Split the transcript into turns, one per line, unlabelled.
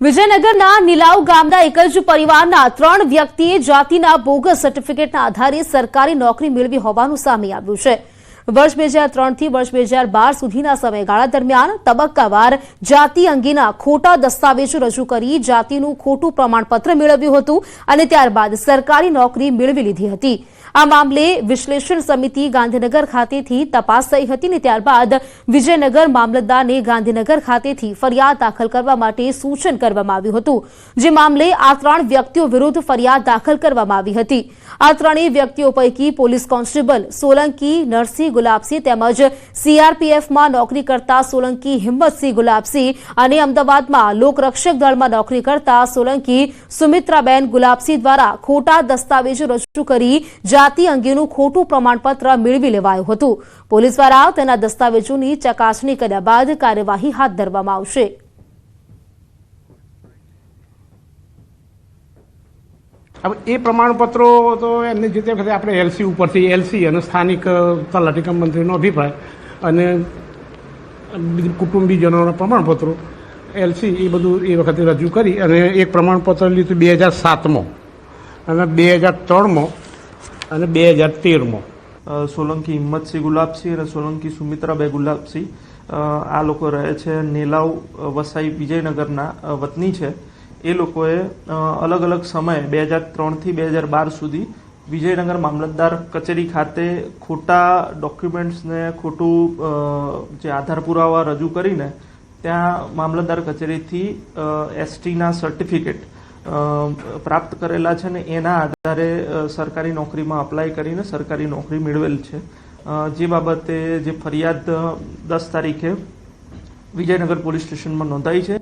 વિજયનગરના નીલાવ ગામના એક જ પરિવારના ત્રણ વ્યક્તિએ જાતિના બોગસ સર્ટિફિકેટના આધારે સરકારી નોકરી મેળવી હોવાનું સામે આવ્યું છે. વર્ષ બે હજાર ત્રણથી વર્ષ બે હજાર બાર સુધીના સમયગાળા દરમિયાન તબક્કાવાર જાતિ અંગેના ખોટા દસ્તાવેજો રજૂ કરી જાતિનું ખોટું પ્રમાણપત્ર મેળવ્યું હતું અને ત્યારબાદ સરકારી નોકરી મેળવી લીધી હતી. આ મામલે વિશ્લેષણ સમિતિ ગાંધીનગર ખાતેથી તપાસ થઈ હતી અને ત્યારબાદ વિજયનગર મામલતદારને ગાંધીનગર ખાતેથી ફરિયાદ દાખલ કરવા માટે સૂચન કરવામાં આવ્યું હતું. જે મામલે આ ત્રણ વ્યક્તિઓ વિરુદ્ધ ફરિયાદ દાખલ કરવામાં આવી હતી. આ ત્રણેય વ્યક્તિઓ પૈકી પોલીસ કોન્સ્ટેબલ સોલંકી, નરસિંહ ગુલાબસિંહ તેમજ સીઆરપીએફમાં નોકરી કરતા સોલંકી હિંમતસિંહ ગુલાબસિંહ અને અમદાવાદમાં લોકરક્ષક દળમાં નોકરી કરતા સોલંકી સુમિત્રાબેન ગુલાબસિંહ દ્વારા ખોટા દસ્તાવેજો રજૂ કરી જાતિ અંગેનું ખોટું પ્રમાણપત્ર મેળવી લેવાયું હતું. પોલીસ દ્વારા તેના દસ્તાવેજોની ચકાસણી કર્યા બાદ કાર્યવાહી હાથ ધરવામાં આવશે.
હવે એ પ્રમાણપત્રો તો એમની જે તે વખતે આપણે એલસી ઉપરથી એલસી અને સ્થાનિક તલાટીકમ તલાટી મંત્રીનો અભિપ્રાય અને બીજું કુટુંબીજનોના પ્રમાણપત્રો એલસી એ બધું એ વખતે રજૂ કરી અને એક પ્રમાણપત્ર લીધું બે હજાર સાતમાં અને બે હજાર ત્રણમાં અને બે હજાર તેરમાં.
સોલંકી હિંમતસિંહ ગુલાબસિંહ અને સોલંકી સુમિત્રાબાઈ ગુલાબસિંહ આ લોકો રહે છે નેલાવ વસાઈ વિજયનગરના વતની છે. એ લોકોએ અલગ અલગ સમયે, બે હજાર ત્રણથી બે હજાર બાર સુધી વિજયનગર મામલતદાર કચેરી ખાતે ખોટા ડોક્યુમેન્ટ્સને, ખોટું જે આધાર પુરાવા રજૂ કરીને ત્યાં મામલતદાર કચેરીથી એસટીના સર્ટિફિકેટ પ્રાપ્ત કરેલા છે ને એના આધારે સરકારી નોકરીમાં અપ્લાય કરીને સરકારી નોકરી મેળવેલ છે. જે બાબતે જે ફરિયાદ દસ તારીખે વિજયનગર પોલીસ સ્ટેશનમાં નોંધાઈ છે.